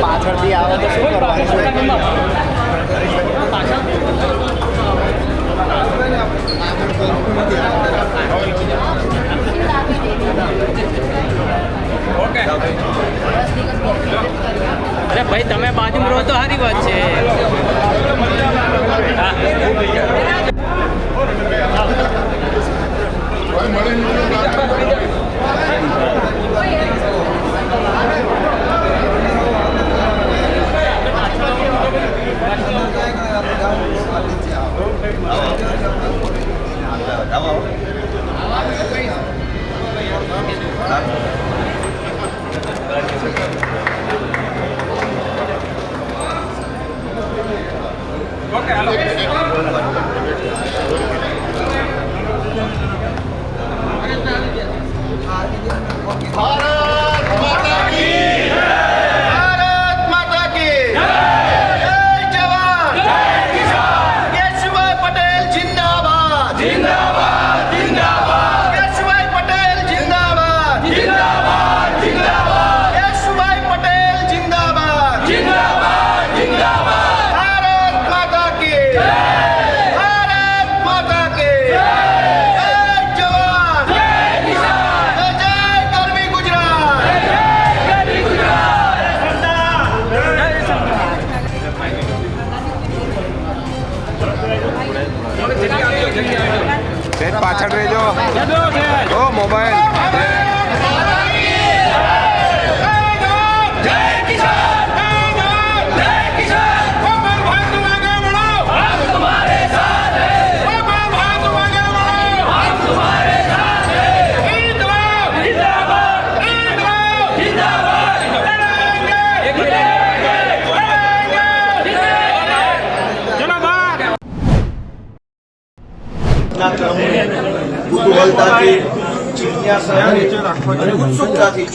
પાછળથી આવે તો શું કરવાનું? અરે ભાઈ તમે બાજુમાં રહો તો સારી વાત.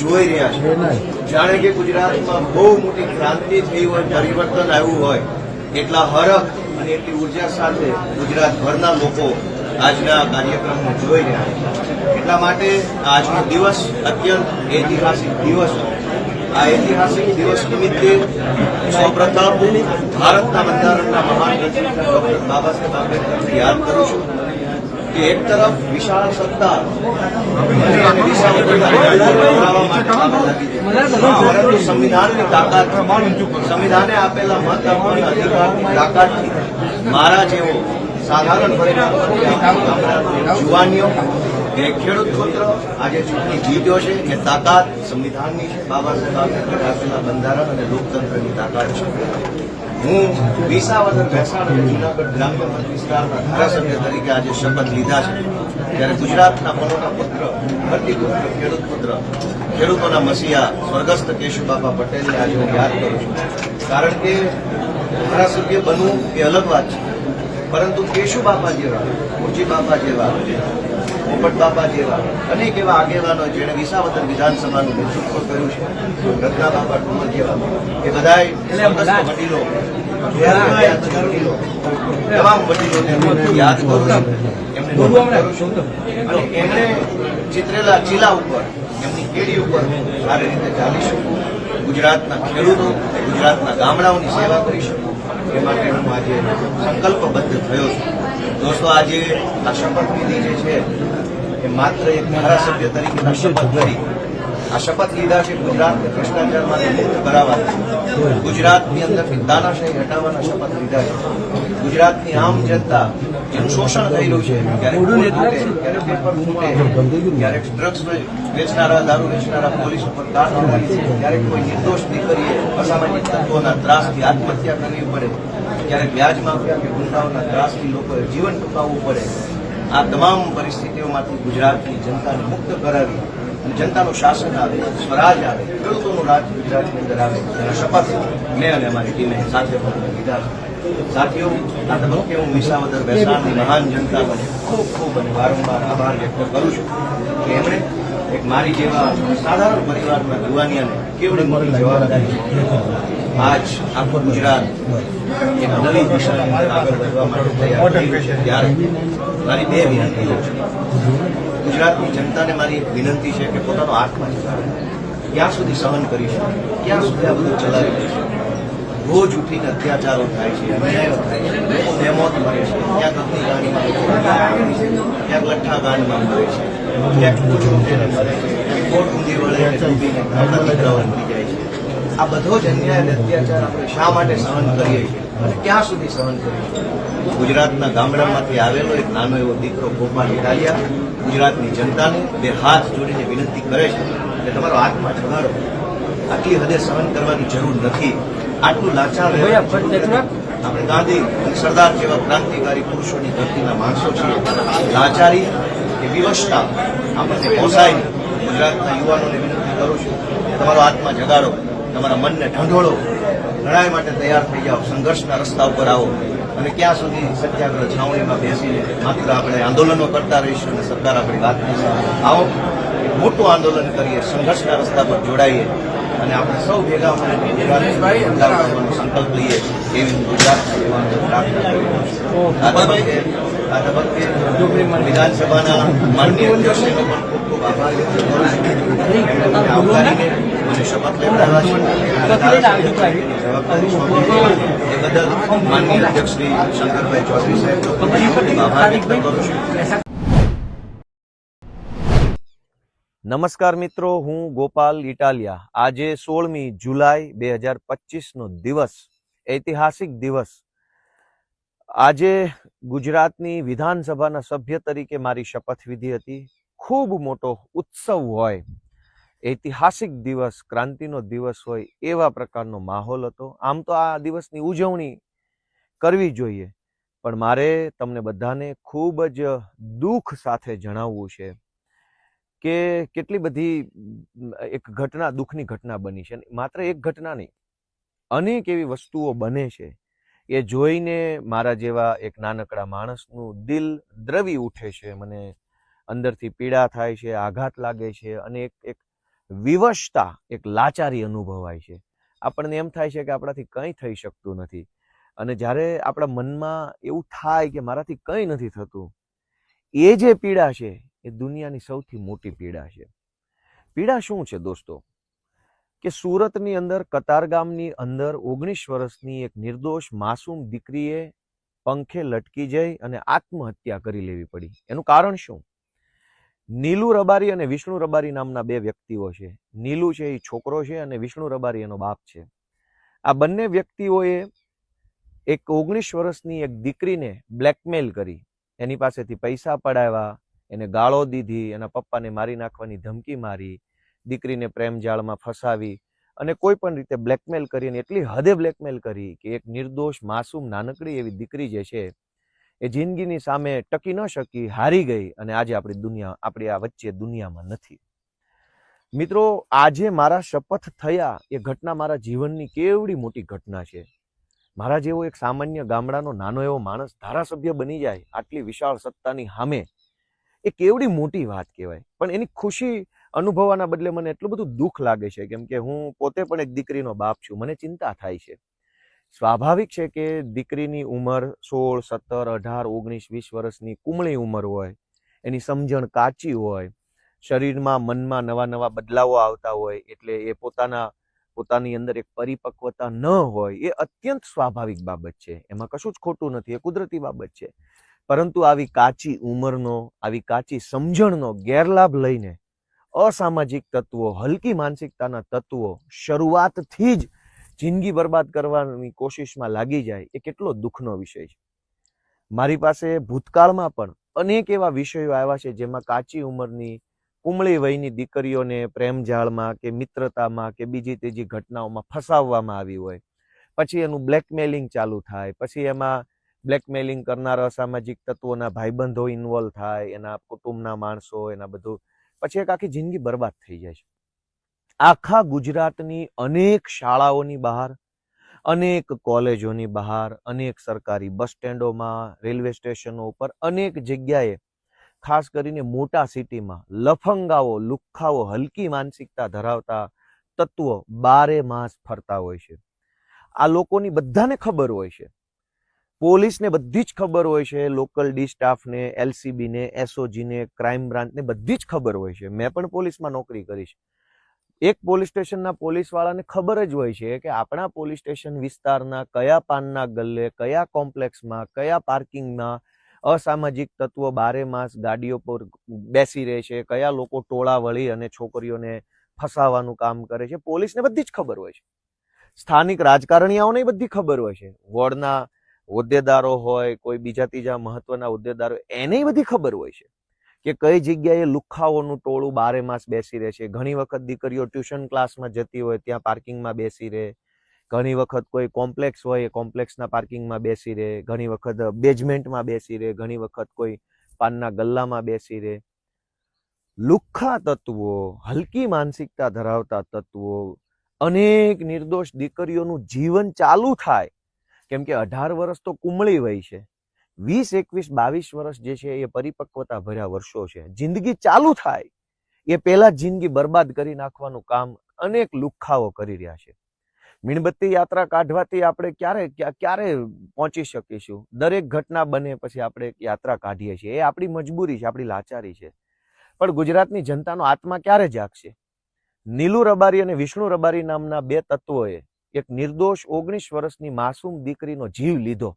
જોઈ રહ્યા છે. જાણે કે ગુજરાતમાં બહુ મોટી ક્રાંતિ થઈ હોય, પરિવર્તન આવ્યું હોય, એટલા હરખ અને એટલી ઊર્જા સાથે ગુજરાતભરના લોકો આજના કાર્યક્રમને જોઈ રહ્યા છે. એટલા માટે આજનો દિવસ અત્યંત ઐતિહાસિક દિવસ આ ઐતિહાસિક દિવસ નિમિત્તે સૌપ્રથમ ભારતના બંધારણના મહાન રચયિતા ડોક્ટર બાબા સાહેબ આંબેડકરને યાદ કરું છું. કે એક તરફ વિશાળ સત્તા. પરંતુ સંવિધાનની તાકાત, સંવિધાને આપેલા મત આપવાના તાકાતથી મારા જેવો સાધારણ પરિણામ જુવાનીઓ કે ખેડૂત પુત્ર આજે ચૂંટણી જીત્યો છે એ તાકાત સંવિધાનની છે બાબા સાહેબ આપેલા બંધારણ અને લોકતંત્રની તાકાત છે હું વિસાવદર મહેસાણ જુનાગઢ ગ્રામ્ય મત વિસ્તારના ધારાસભ્ય તરીકે આજે શપથ લીધા છે. ત્યારે ગુજરાતના મનોના પુત્ર ધરતીપુત્ર ખેડૂત પુત્ર ખેડૂતોના મસીહા સ્વર્ગસ્થ કેશુબાપા પટેલને આજે હું યાદ કરું છું. કારણ કે ધારાસભ્ય બનવું એ અલગ વાત છે. પરંતુ કેશુબાપા જેવા મુરજી બાપા જેવા પોપટ બાપા જેવા અનેક એવા આગેવાનો જેણે વિસાવદર વિધાનસભાનું નેતૃત્વ કર્યું છે. રત્ના બાપા ઠુમર જેવા એ બધા વડીલો તમામ વડીલોને યાદ કરું છું. એમને એમણે ચિત્રેલા ચીલા ઉપર એમની કેડી ઉપર સારી રીતે ચાલી શકું ગુજરાતના ખેડૂતો ગુજરાતના ગામડાઓની સેવા કરી શકું એ માટે હું આજે સંકલ્પબદ્ધ થયો છું. દોસ્તો, આજે આ શપથવિધિ જે છે, એ માત્ર એક ધારાસભ્ય તરીકે શપથ કરી. આ શપથ લીધા છે ગુજરાતને ભ્રષ્ટાચારમાંથી મુક્ત કરાવવા ગુજરાતની અંદરથી દાનાશાહી હટાવવાના શપથ લીધા છે. ગુજરાતની આમ જનતા શોષણ થયેલું છે. ક્યારેક ક્યારેક પેપર ફૂટે ક્યારેક ડ્રગ્સ વેચનારા દારૂ વેચનારા પોલીસ ઉપર કાર છે. ક્યારેક કોઈ નિર્દોષ દીકરીએ અસામાજિક તત્વોના ત્રાસથી આત્મહત્યા કરવી પડે. ક્યારેક વ્યાજ માફિયા કે ગુંડાઓના ત્રાસથી લોકોએ જીવન ટૂંકાવવું પડે. આ તમામ પરિસ્થિતિઓમાંથી ગુજરાતની જનતાને મુક્ત કરાવી અને જનતાનું શાસન આવે સ્વરાજ આવે ખેડૂતોનું રાજ ગુજરાતની અંદર આવે. તેના શપથ મેં અને અમારી ટીમે સાથે લીધા છે. સાથીઓ, આ તબક્કે હું વિસાવદર બેસાણની મહાન જનતાનો ખૂબ ખૂબ અને વારંવાર આભાર વ્યક્ત કરું છું કે એમણે એક મારી જેવા સાધારણ પરિવારના યુવાનિયાને કેવડી મોટી જવાબદારી આજ આખું ગુજરાત એક નવી દિશાની આગળ વધવા માટે તૈયાર ત્યારે મારી બે વિનંતીઓ છે. ગુજરાતની જનતાને મારી એક વિનંતી છે કે પોતાનો આત્મા ક્યાં સુધી સહન કરીશું ક્યાં સુધી આ બધું ચલાવી લઈશું રોજ ઉઠીને અત્યાચારો થાય છે, અન્યાયો થાય છે, લોકો બેમોત મરે છે, ક્યાંક અગ્નિકાંડમાં ક્યાંક લઠ્ઠાકાંડમાં મરે છે, ક્યાંક કૂચ ઉઠીને મરે છે, ક્યાંક ખોટ ઊંધી વળે ડૂબીને દીકરાઓ નીકળી જાય છે. આ બધો જ અન્યાય અને અત્યાચાર આપણે શા માટે સહન કરીએ છીએ? અને ક્યાં સુધી સહન કરીશું ગુજરાતના ગામડામાંથી આવેલો એક નાનો એવો દીકરો ગોપાલ ઇટાલિયા. ગુજરાતની જનતાને બે હાથ જોડીને વિનંતી કરે છે કે તમારો આત્મા જગાડો આટલી હદે સહન કરવાની જરૂર નથી. આટલું લાચાર. આપણે ગાંધી સરદાર જેવા ક્રાંતિકારી પુરુષોની ધરતીના માણસો છીએ લાચારી કે વિવશતા આપણને પોસાય ગુજરાતના યુવાનોને વિનંતી કરું છું તમારો આત્મા જગાડો તમારા મનને ઢંઢોળો લડાઈ માટે તૈયાર થઈ જાઓ સંઘર્ષના રસ્તા ઉપર આવો અને ક્યાં સુધી સત્યાગ્રહ છાવણીમાં બેસીને માત્ર આપણે આંદોલનો કરતા રહીશું અને સરકાર આપણી વાત. આવો મોટું આંદોલન કરીએ સંઘર્ષના રસ્તા પર જોડાઈએ અને આપણે સૌ ભેગા મળીને ગુજરાતને બંધાવ સંકલ્પ લઈએ એવી ગુજરાત પ્રાર્થના આ તબક્કે આ તબક્કે વિધાનસભાના માનનીય અધ્યક્ષનો પણ ખૂબ ખૂબ આભાર વ્યક્ત કરું છું. એમણે આવકારીને મને શપથ લેવડાવ્યા છે. અને જવાબદારી સોંપી એ બદલ માનનીય અધ્યક્ષ શ્રી શંકરભાઈ ચૌધરી સાહેબનો ખૂબ ખૂબ આભાર વ્યક્ત કરું છું. નમસ્કાર મિત્રો, હું ગોપાલ ઇટાલિયા. આજે સોળમી જુલાઈ બે હજાર પચીસનો દિવસ, ઐતિહાસિક દિવસ. આજે ગુજરાતની વિધાનસભાના સભ્ય તરીકે મારી શપથવિધિ હતી. ખૂબ મોટો ઉત્સવ હોય, ઐતિહાસિક દિવસ, ક્રાંતિનો દિવસ હોય, એવા પ્રકારનો માહોલ હતો. આમ તો આ દિવસની ઉજવણી કરવી જોઈએ. પણ મારે તમને બધાને ખૂબ જ દુઃખ સાથે જણાવવું છે. કે કેટલી બધી એક ઘટના, દુઃખની ઘટના બની છે. માત્ર એક ઘટના નહીં, અનેક એવી વસ્તુઓ બને છે એ જોઈને મારા જેવા એક નાનકડા માણસનું દિલ દ્રવી ઉઠે છે, મને અંદરથી પીડા થાય છે, આઘાત લાગે છે અને એક એક વિવશતા, એક લાચારી અનુભવાય છે. આપણને એમ થાય છે કે આપણાથી કંઈ થઈ શકતું નથી અને જ્યારે આપણા મનમાં એવું થાય કે મારાથી કંઈ નથી થતું, એ જે પીડા છે એ દુનિયાની સૌથી મોટી પીડા છે. પીડા શું છે દોસ્તો? કે સુરતની અંદર કતારગામની અંદર ઓગણીસ વર્ષની એક નિર્દોષ માસૂમ દીકરીએ પંખે લટકી જઈ અને આત્મહત્યા કરી લેવી પડી. એનું કારણ શું? નીલુ રબારી અને વિષ્ણુ રબારી નામના બે વ્યક્તિઓ છે. નીલુ છે એ છોકરો છે અને વિષ્ણુ રબારી એનો બાપ છે. આ બંને વ્યક્તિઓએ એક ઓગણીસ વર્ષની એક દીકરીને બ્લેકમેલ કરી. એની પાસેથી પૈસા પડાવ્યા એને ગાળો દીધી, એના પપ્પાને મારી નાખવાની ધમકી મારી, દીકરીને પ્રેમ જાળમાં ફસાવી અને કોઈ પણ રીતે બ્લેકમેલ કરી અને એટલી હદે બ્લેકમેલ કરી કે એક નિર્દોષ માસૂમ નાનકડી એવી દીકરી જે છે, એ જિંદગીની સામે ટકી ન શકી, હારી ગઈ અને આજે આપણી દુનિયા, આપણી આ વચ્ચે દુનિયામાં નથી. મિત્રો, આજે મારા શપથ થયા, એ ઘટના મારા જીવનની કેવડી મોટી ઘટના છે. મારા જેવો એક સામાન્ય ગામડાનો નાનો એવો માણસ ધારાસભ્ય બની જાય, આટલી વિશાળ સત્તાની સામે એ કેવડી મોટી વાત કહેવાય. પણ એની ખુશી અનુભવવાના બદલે મને એટલું બધું દુઃખ લાગે છે કેમ કે હું પોતે પણ એક દીકરીનો બાપ છું. મને ચિંતા થાય છે. સ્વાભાવિક છે કે દીકરીની ઉંમર સોળ, સત્તર, અઢાર, ઓગણીસ, વીસ વર્ષની કુમળી ઉંમર હોય, એની સમજણ કાચી હોય, શરીરમાં મનમાં નવા નવા બદલાવો આવતા હોય, એટલે એ પોતાના, પોતાની અંદર એક પરિપક્વતા ન હોય, એ અત્યંત સ્વાભાવિક બાબત છે. એમાં કશું જ ખોટું નથી, એ કુદરતી બાબત છે. પરંતુ આવી કાચી ઉંમરનો, આવી કાચી સમજણનો ગેરલાભ લઈને અસામાજિક તત્વો, હલકી માનસિકતાના તત્વો શરૂઆતથી જ જિંદગી બરબાદ કરવાની કોશિશમાં લાગી જાય એ કેટલો દુઃખનો વિષય છે. મારી પાસે ભૂતકાળમાં પણ અનેક એવા વિષયો આવ્યા છે જેમાં કાચી ઉંમરની કુમળી વયની દીકરીઓને પ્રેમજાળમાં કે મિત્રતામાં કે બીજી ત્રીજી ઘટનાઓમાં ફસાવવામાં આવી હોય. પછી એનું બ્લેકમેલિંગ ચાલુ થાય, પછી એમાં બ્લેકમેલિંગ કરનાર અસામાજિક તત્વોના ભાઈબંધો ઇન્વોલ્વ થાય, એના કુટુંબના માણસો, એના બધું, પછી એક આખી જિંદગી બરબાદ થઈ જાય છે. આખા ગુજરાતની અનેક શાળાઓની બહાર, અનેક કોલેજોની બહાર, અનેક સરકારી બસ સ્ટેન્ડોમાં, રેલવે સ્ટેશનો ઉપર અનેક જગ્યાએ, ખાસ કરીને મોટા સિટીમાં, લફંગાઓ, લુખ્ખાઓ, હલકી માનસિકતા ધરાવતા તત્વો બારે માસ ફરતા હોય છે. આ લોકોની બધાને ખબર હોય છે પોલીસને બધી જ ખબર હોય છે, લોકલ ડી સ્ટાફને, એલસીબીને, એસઓજીને, ક્રાઇમ બ્રાન્ચને બધી જ ખબર હોય છે. મેં પણ પોલીસમાં નોકરી કરી છે. એક પોલીસ સ્ટેશનના પોલીસવાળાને ખબર જ હોય છે કે આપણા પોલીસ સ્ટેશન વિસ્તારના કયા પાનના ગલ્લે, કયા કોમ્પ્લેક્સમાં, કયા પાર્કિંગમાં અસામાજિક તત્વો બારે માસ ગાડીઓ પર બેસી રહે છે, કયા લોકો ટોળા વળી અને છોકરીઓને ફસાવાનું કામ કરે છે. પોલીસને બધી જ ખબર હોય છે. સ્થાનિક રાજકારણીઓને બધી ખબર હોય છે. વોર્ડના હોદ્દેદારો હોય, કોઈ બીજા ત્રીજા મહત્વના હોદ્દેદારો એને બધી ખબર હોય છે કે કઈ જગ્યાએ લુખ્ખાઓનું ટોળું બારે માસ બેસી રહે છે. ઘણી વખત દીકરીઓ ટ્યુશન ક્લાસમાં જતી હોય, ત્યાં પાર્કિંગમાં બેસી રહે. ઘણી વખત કોઈ કોમ્પ્લેક્સ હોય, એ કોમ્પ્લેક્સના પાર્કિંગમાં બેસી રહે. ઘણી વખત બેઝમેન્ટમાં બેસી રહે. ઘણી વખત કોઈ પાનના ગલ્લામાં બેસી રહે. લુખ્ખા તત્વો, હલકી માનસિકતા ધરાવતા તત્વો, અનેક નિર્દોષ દીકરીઓનું જીવન ચાલુ થાય કેમ કે અઢાર વર્ષ તો કુમળી વય છે. વીસ, એકવીસ, બાવીસ વર્ષ જે છે એ પરિપક્વતા ભર્યા વર્ષો છે. જિંદગી ચાલુ થાય. એ પહેલા જિંદગી બરબાદ કરી નાખવાનું કામ અનેક લુખ્ખાઓ કરી રહ્યા છે. મીણબત્તી યાત્રા કાઢવાથી આપણે ક્યારે, ક્યા- ક્યારે પહોંચી શકીશું? દરેક ઘટના બને પછી આપણે એક યાત્રા કાઢીએ છીએ. એ આપણી મજબૂરી છે, આપણી લાચારી છે. પણ ગુજરાતની જનતાનો આત્મા ક્યારે જાગશે? નીલુ રબારી અને વિષ્ણુ રબારી નામના બે તત્વોએ એક નિર્દોષ ઓગણીસ વર્ષની માસૂમ દીકરીનો જીવ લીધો.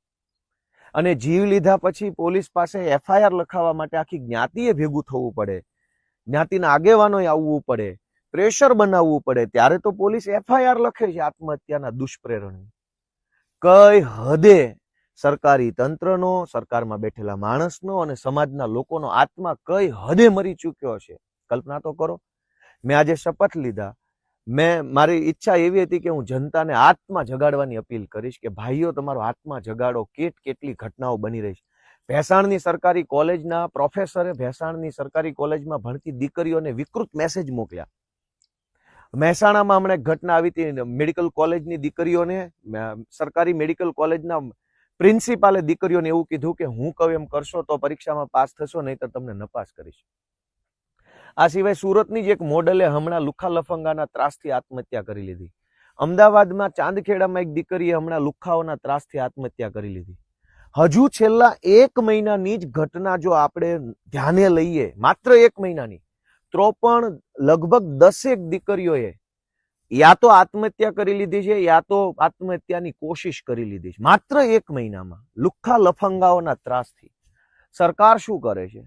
અને જીવ લીધા પછી પોલીસ પાસે એફઆઈઆર લખાવવા માટે આખી જ્ઞાતિએ ભેગું થવું પડે. જ્ઞાતિના આગેવાનોએ આવવું પડે. પ્રેશર બનાવવું પડે. ત્યારે તો પોલીસ એફઆઈઆર લખે છે આત્મહત્યાના દુષ્પ્રેરણની. કઈ હદે સરકારી તંત્રનો, સરકારમાં બેઠેલા માણસનો અને સમાજના લોકોનો આત્મા કઈ હદે મરી ચૂક્યો છે કલ્પના તો કરો. મેં આજે શપથ લીધા. મેં, મારી ઈચ્છા એવી હતી કે હું જનતાને આત્મા જગાડવાની અપીલ કરીશ કે ભાઈઓ, તમારો આત્મા જગાડો. કેટ કેટલી ઘટનાઓ બની રહી છે. ભેસાણની સરકારી કોલેજના પ્રોફેસરે ભેસાણની સરકારી કોલેજમાં ભણતી દીકરીઓને વિકૃત મેસેજ મોકલ્યા. મહેસાણામાં હમણાં ઘટના આવી હતી. મેડિકલ કોલેજની દીકરીઓને સરકારી મેડિકલ કોલેજના પ્રિન્સિપાલે દીકરીઓને એવું કીધું કે, હું કહું એમ કરશો તો પરીક્ષામાં પાસ થશો નહીં તો તમને નપાસ કરીશ. આ સિવાય સુરતની જ એક મોડલે હમણાં લુખા લફંગાના ત્રાસથી આત્મહત્યા કરી લીધી. અમદાવાદમાં ચાંદખેડામાં એક દીકરીએ હમણાં લુખાઓના ત્રાસથી આત્મહત્યા કરી લીધી. હજુ છેલ્લા એક મહિનાની જ ઘટના જો આપણે ધ્યાને લઈએ, માત્ર એક મહિનાની તો પણ લગભગ દસેક દીકરીઓએ યા તો આત્મહત્યા કરી લીધી છે, યા તો આત્મહત્યાની કોશિશ કરી લીધી છે. માત્ર એક મહિનામાં લુખ્ખા લફંગાઓના ત્રાસથી સરકાર શું કરે છે?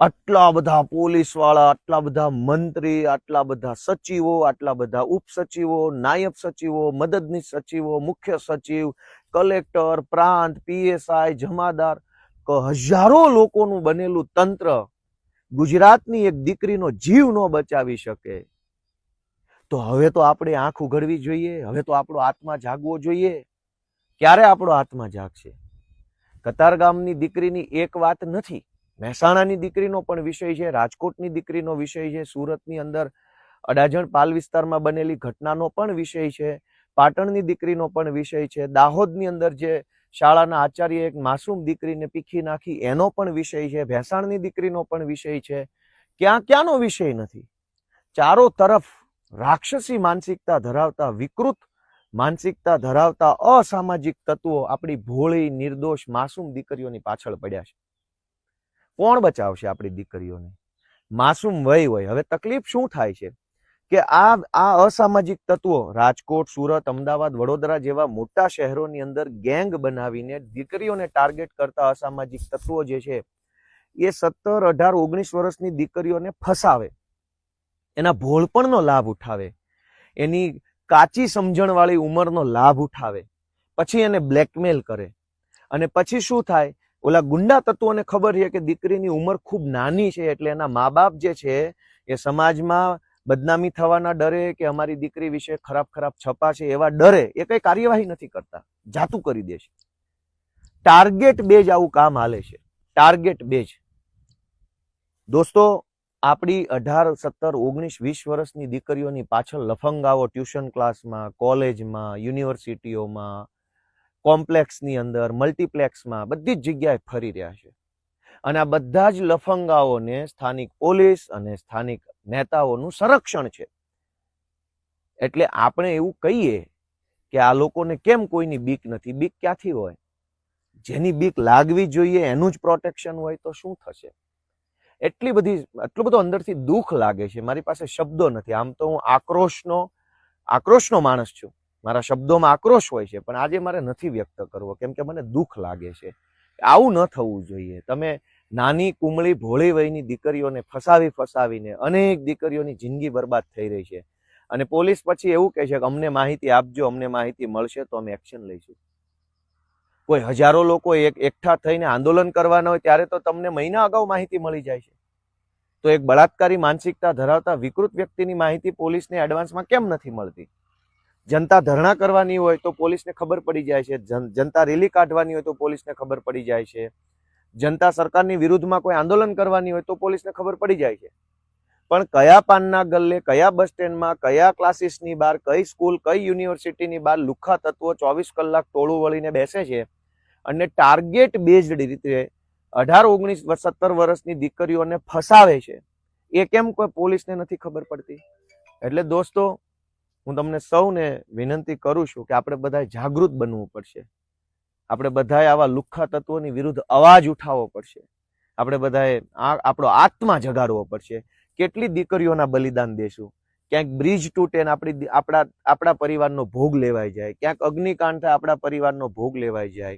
આટલા બધા પોલીસવાળા આટલા બધા મંત્રી, આટલા બધા સચિવો, આટલા બધા ઉપસચિવો, નાયબ સચિવો, મદદનીશ સચિવો, મુખ્ય સચિવ, કલેક્ટર, પ્રાંત, પીએસઆઈ, જમાદાર હજારો લોકોનું બનેલું તંત્ર ગુજરાતની એક દીકરીનો જીવ ન બચાવી શકે. તો હવે તો આપણે આંખ ઉઘડવી જોઈએ, હવે તો આપણો આત્મા જાગવો જોઈએ. ક્યારે આપણો આત્મા જાગશે? કતારગામની દીકરીની એક વાત નથી. મહેસાણાની દીકરીનો પણ વિષય છે, રાજકોટની દીકરીનો વિષય છે, સુરતની અંદર અડાજણ પાલ વિસ્તારમાં બનેલી ઘટનાનો પણ વિષય છે, પાટણની દીકરીનો પણ વિષય છે, દાહોદની અંદર જે શાળાના આચાર્ય એક માસૂમ દીકરીને પીખી નાખી, એનો પણ વિષય છે, ભેસાણની દીકરીનો પણ વિષય છે. ક્યાં ક્યાંનો વિષય નથી? ચારો તરફ રાક્ષસી માનસિકતા ધરાવતા, વિકૃત માનસિકતા ધરાવતા અસામાજિક તત્વો આપણી ભોળી, નિર્દોષ, માસૂમ દીકરીઓની પાછળ પડ્યા છે. કોણ બચાવશે આપણી દીકરીઓને? માસૂમ વય હોય. હવે તકલીફ શું થાય છે? કે આ આ અસામાજિક તત્વો, રાજકોટ, સુરત, અમદાવાદ, વડોદરા જેવા મોટા શહેરોની અંદર ગેંગ બનાવીને દીકરીઓને ટાર્ગેટ કરતા અસામાજિક તત્વો જે છે, એ સત્તર, અઢાર, ઓગણીસ વર્ષની દીકરીઓને ફસાવે. એના ભોળપણનો લાભ ઉઠાવે. એની કાચી સમજણવાળી ઉંમરનો લાભ ઉઠાવે. પછી એને બ્લેકમેલ કરે. અને પછી શું થાય? ઓલા ગુંડા તત્વોને ખબર છે કે દીકરીની ઉંમર ખૂબ નાની છે એટલે એના મા બાપ જે છે એ સમાજમાં બદનામી થવાના ડરે કે અમારી દીકરી વિશે ખરાબ ખરાબ છપા છે એવા ડરે એ કઈ કાર્યવાહી નથી કરતા. જાતું કરી દે છે. ટાર્ગેટ બેજ આવું કામ હાલે છે. ટાર્ગેટ બેજ દોસ્તો, આપણી અઢાર, સત્તર, ઓગણીસ, વીસ વર્ષની દીકરીઓની પાછળ લફંગાઓ ટ્યુશન ક્લાસમાં, કોલેજમાં, યુનિવર્સિટીઓમાં કોમ્પ્લેક્સની અંદર, મલ્ટીપ્લેક્સમાં બધી જ જગ્યાએ ફરી રહ્યા છે. અને આ બધા જ લફંગાઓને સ્થાનિક પોલીસ અને સ્થાનિક નેતાઓનું સંરક્ષણ છે. એટલે આપણે એવું કહીએ કે આ લોકોને કેમ કોઈની બીક નથી? બીક ક્યાંથી હોય? જેની બીક લાગવી જોઈએ, એનું જ પ્રોટેક્શન હોય તો શું થશે? એટલી બધી એટલું બધું અંદરથી દુઃખ લાગે છે. મારી પાસે શબ્દો નથી. આમ તો હું આક્રોશનો આક્રોશનો માણસ છું. મારા શબ્દોમાં આક્રોશ હોય છે, પણ આજે મારે નથી વ્યક્ત કરવો, કેમ કે મને દુઃખ લાગે છે. આવું ન થવું જોઈએ. તમે નાની કુમળી ભોળી વયની દીકરીઓને ફસાવી ફસાવીને અનેક દીકરીઓની જિંદગી બરબાદ થઈ રહી છે. અને પોલીસ પછી એવું કહે છે કે અમને માહિતી આપજો, અમને માહિતી મળશે તો અમે એક્શન લઈશું. કોઈ હજારો લોકો એક, એકઠા થઈને આંદોલન કરવાના હોય ત્યારે તો તમને મહિના અગાઉ માહિતી મળી જાય છે. તો એક બળાત્કારી માનસિકતા ધરાવતા વિકૃત વ્યક્તિની માહિતી પોલીસને એડવાન્સમાં કેમ નથી મળતી? જનતા ધરણા કરવાની હોય તો પોલીસને ખબર પડી જાય છે. જનતા રેલી કાઢવાની હોય તો પોલીસને ખબર પડી જાય છે. જનતા સરકારની વિરુદ્ધમાં કોઈ આંદોલન કરવાની હોય તો પોલીસને ખબર પડી જાય છે. પણ કયા પાનના ગલ્લે, કયા બસ સ્ટેન્ડમાં, કયા ક્લાસીસની બહાર, કઈ સ્કૂલ, કઈ યુનિવર્સિટીની બહાર લુખ્ખા તત્વો ચોવીસ કલાક ટોળું વળીને બેસે છે અને ટાર્ગેટ બેઝડ રીતે અઢાર, ઓગણીસ સત્તર વર્ષની દીકરીઓને ફસાવે છે. એ કેમ કોઈ પોલીસને નથી ખબર પડતી? એટલે દોસ્તો હું તમને સૌને વિનંતી કરું છું કે આપણે બધાએ જાગૃત બનવું પડશે. આપણે બધાએ આવા લુખ્ખા તત્વોની વિરુદ્ધ અવાજ ઉઠાવવો પડશે. આપણે બધાએ આ, આપણો આત્મા જગાડવો પડશે. કેટલી દીકરીઓના બલિદાન દેશું? ક્યાંક બ્રિજ તૂટે ને આપણી આપણા આપણા પરિવારનો ભોગ લેવાઈ જાય. ક્યાંક અગ્નિકાંડ થાય આપણા પરિવારનો ભોગ લેવાઈ જાય.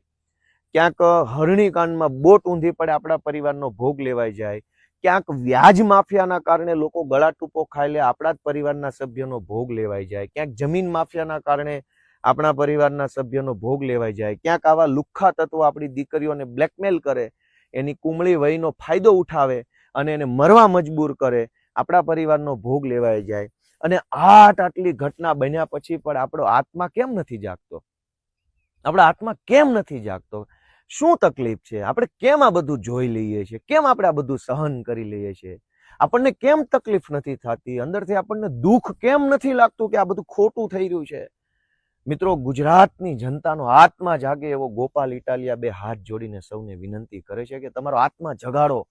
ક્યાંક હરણીકાંડમાં બોટ ઊંધી પડે આપણા પરિવારનો ભોગ લેવાઈ જાય. ક્યાંક વ્યાજ માફિયાના કારણે લોકો ગળા ટૂંપો ખાઈ લે, આપણા જ પરિવારના સભ્યોનો ભોગ લેવાઈ જાય. ક્યાંક જમીન માફિયાના કારણે આપણા પરિવારના સભ્યોનો ભોગ લેવાઈ જાય. ક્યાંક આવા લુખ્ખા તત્વો આપણી દીકરીઓને બ્લેકમેલ કરે, એની કુમળી વયનો ફાયદો ઉઠાવે અને એને મરવા મજબૂર કરે, આપણા પરિવારનો ભોગ લેવાઈ જાય. અને આટ આટલી ઘટના બન્યા પછી પણ આપણો આત્મા કેમ નથી જાગતો? આપણા આત્મા કેમ નથી જાગતો? શું તકલીફ છે? આપણે કેમ આ બધું જોઈ લઈએ છીએ? કેમ આપણે આ બધું સહન કરી લઈએ છીએ? આપણને કેમ તકલીફ નથી થતી? અંદરથી આપણને દુઃખ કેમ નથી લાગતું કે આ બધું ખોટું થઈ રહ્યું છે? મિત્રો, ગુજરાતની જનતાનો આત્મા જાગે એવો ગોપાલ ઇટાલિયા બે હાથ જોડીને સૌને વિનંતી કરે છે કે તમારો આત્મા જગાડો.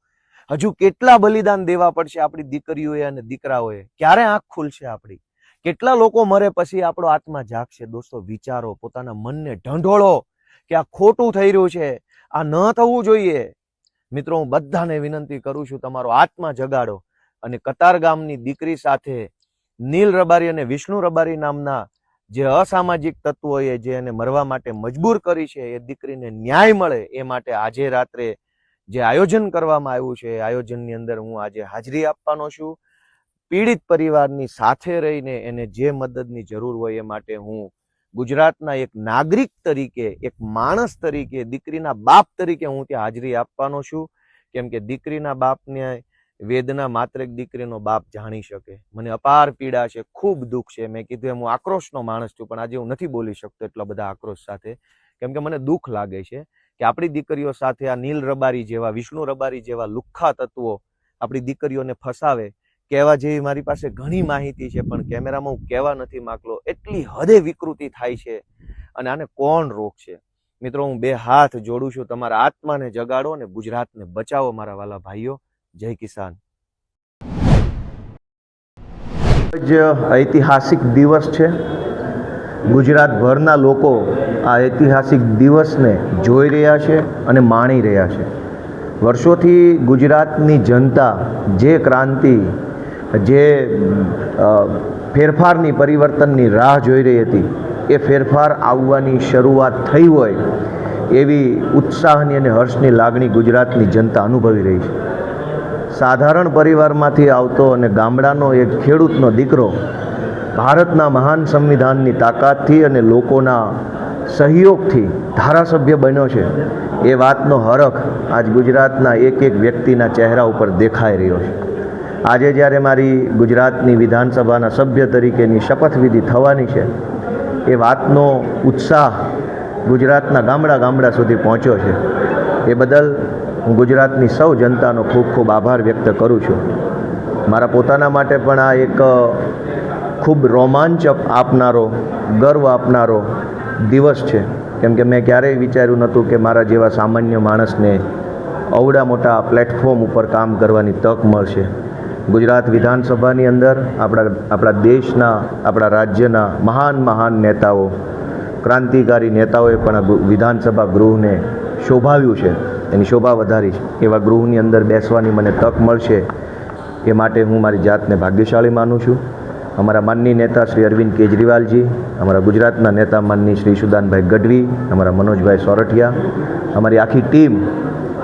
હજુ કેટલા બલિદાન દેવા પડશે આપણી દીકરીઓએ અને દીકરાઓએ? ક્યારે આંખ ખુલશે આપણી? કેટલા લોકો મરે પછી આપણો આત્મા જાગશે? દોસ્તો, વિચારો, પોતાના મનને ઢંઢોળો. કે આ ખોટું થઈ રહ્યું છે, આ ન થવું જોઈએ. મિત્રો, હું બધાને વિનંતી કરું છું, તમારો આત્મા જગાડો અને કતાર ગામની દીકરી સાથે નીલ રબારી અને વિષ્ણુ રબારી નામના જે અસામાજિક તત્વોએ જે એને મરવા માટે મજબૂર કરી છે, એ દીકરીને ન્યાય મળે એ માટે આજે રાત્રે જે આયોજન કરવામાં આવ્યું છે, એ આયોજનની અંદર હું આજે હાજરી આપવાનો છું. પીડિત પરિવારની સાથે રહીને એને જે મદદની જરૂર હોય એ માટે હું ગુજરાતના એક નાગરિક તરીકે, એક માણસ તરીકે, દીકરીના બાપ તરીકે હું ત્યાં હાજરી આપવાનો છું. કેમ કે દીકરીના બાપને વેદના માત્ર એક દીકરીનો બાપ જાણી શકે. મને અપાર પીડા છે, ખૂબ દુઃખ છે. મેં કીધું એમ હું આક્રોશનો માણસ છું, પણ આજે હું નથી બોલી શકતો એટલા બધા આક્રોશ સાથે. કેમ કે મને દુઃખ લાગે છે કે આપણી દીકરીઓ સાથે આ નીલ રબારી જેવા, વિષ્ણુ રબારી જેવા લુખ્ખા તત્વો આપણી દીકરીઓને ફસાવે. કહેવા જેવી મારી પાસે ઘણી માહિતી છે, પણ કેમેરામાં હું કહેવા નથી માગલો એટલી હદે વિકૃતિ થાય છે અને આને કોણ રોકશે? મિત્રો, હું બે હાથ જોડું છું. તમારા આત્માને જગાડો અને ગુજરાતને બચાવો, મારા વાલા ભાઈઓ. જય કિસાન. જ ઐતિહાસિક દિવસ છે. ગુજરાતભરના લોકો આ ઐતિહાસિક દિવસને જોઈ રહ્યા છે અને માણી રહ્યા છે. વર્ષોથી ગુજરાતની જનતા જે ક્રાંતિ જે ફેરફારની પરિવર્તનની રાહ જોઈ રહી હતી, એ ફેરફાર આવવાની શરૂઆત થઈ હોય એવી ઉત્સાહની અને હર્ષની લાગણી ગુજરાતની જનતા અનુભવી રહી છે. સાધારણ પરિવારમાંથી આવતો અને ગામડાનો એક ખેડૂતનો દીકરો ભારતના મહાન સંવિધાનની તાકાતથી અને લોકોના સહયોગથી ધારાસભ્ય બન્યો છે. એ વાતનો હરખ આજ ગુજરાતના એક એક વ્યક્તિના ચહેરા ઉપર દેખાઈ રહ્યો છે. આજે જ્યારે મારી ગુજરાતની વિધાનસભાના સભ્ય તરીકેની શપથવિધિ થવાની છે, એ વાતનો ઉત્સાહ ગુજરાતના ગામડા ગામડા સુધી પહોંચ્યો છે. એ બદલ હું ગુજરાતની સૌ જનતાનો ખૂબ ખૂબ આભાર વ્યક્ત કરું છું. મારા પોતાના માટે પણ આ એક ખૂબ રોમાંચ આપનારો, ગર્વ આપનારો દિવસ છે. કેમ કે મેં ક્યારેય વિચાર્યું નહોતું કે મારા જેવા સામાન્ય માણસને અવડા મોટા પ્લેટફોર્મ ઉપર કામ કરવાની તક મળશે. ગુજરાત વિધાનસભાની અંદર આપણા આપણા દેશના, આપણા રાજ્યના મહાન મહાન નેતાઓ, ક્રાંતિકારી નેતાઓએ પણ વિધાનસભા ગૃહને શોભાવ્યું છે. એની શોભા વધારી છે. એવા ગૃહની અંદર બેસવાની મને તક મળશે એ માટે હું મારી જાતને ભાગ્યશાળી માનું છું. અમારા માનની નેતા શ્રી અરવિંદ કેજરીવાલજી, અમારા ગુજરાતના નેતા માનની શ્રી સુદાનભાઈ ગઢવી, અમારા મનોજભાઈ સોરઠિયા, અમારી આખી ટીમ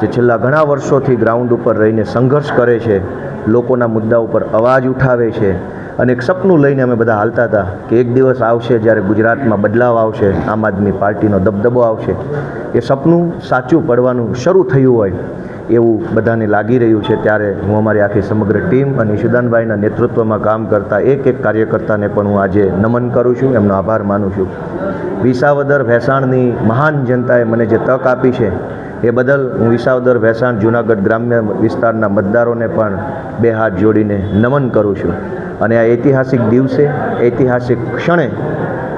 જે છેલ્લા ઘણા વર્ષોથી ગ્રાઉન્ડ ઉપર રહીને સંઘર્ષ કરે છે, લોકોના મુદ્દા ઉપર અવાજ ઉઠાવે છે અને એક સપનું લઈને અમે બધા હાલતા હતા કે એક દિવસ આવશે જ્યારે ગુજરાતમાં બદલાવ આવશે, આમ આદમી પાર્ટીનો દબદબો આવશે. એ સપનું સાચું પડવાનું શરૂ થયું હોય એવું બધાને લાગી રહ્યું છે. ત્યારે હું અમારી આખી સમગ્ર ટીમ અને ઈશુદાનભાઈના નેતૃત્વમાં કામ કરતા એક એક કાર્યકર્તાને પણ હું આજે નમન કરું છું, એમનો આભાર માનું છું. વિસાવદર ભેસાણની મહાન જનતાએ મને જે તક આપી છે એ બદલ હું વિસાવદર, ભેસાણ, જૂનાગઢ ગ્રામ્ય વિસ્તારના મતદારોને પણ બે હાથ જોડીને નમન કરું છું. અને આ ઐતિહાસિક દિવસે, ઐતિહાસિક ક્ષણે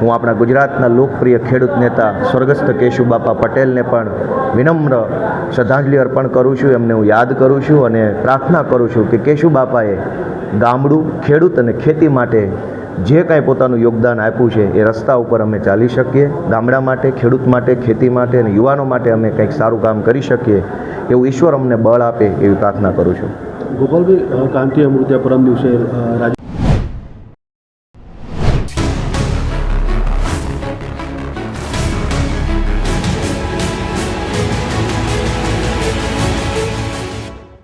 હું આપણા ગુજરાતના લોકપ્રિય ખેડૂત નેતા સ્વર્ગસ્થ કેશુબાપા પટેલને પણ વિનમ્ર શ્રદ્ધાંજલિ અર્પણ કરું છું. એમને હું યાદ કરું છું અને પ્રાર્થના કરું છું કે કેશુબાપાએ ગામડું, ખેડૂત અને ખેતી માટે જે કાંઈ પોતાનું યોગદાન આપ્યું છે એ રસ્તા ઉપર અમે ચાલી શકીએ. ગામડા માટે ખેડૂત માટે ખેતી માટે અને યુવાનો માટે અમે કંઈક સારું કામ કરી શકીએ એવું ઈશ્વર અમને બળ આપે એવી પ્રાર્થના કરું છું. ગોપાલભાઈ અ, ક્રાંતિ અમૃત્યા પરમ દિવસે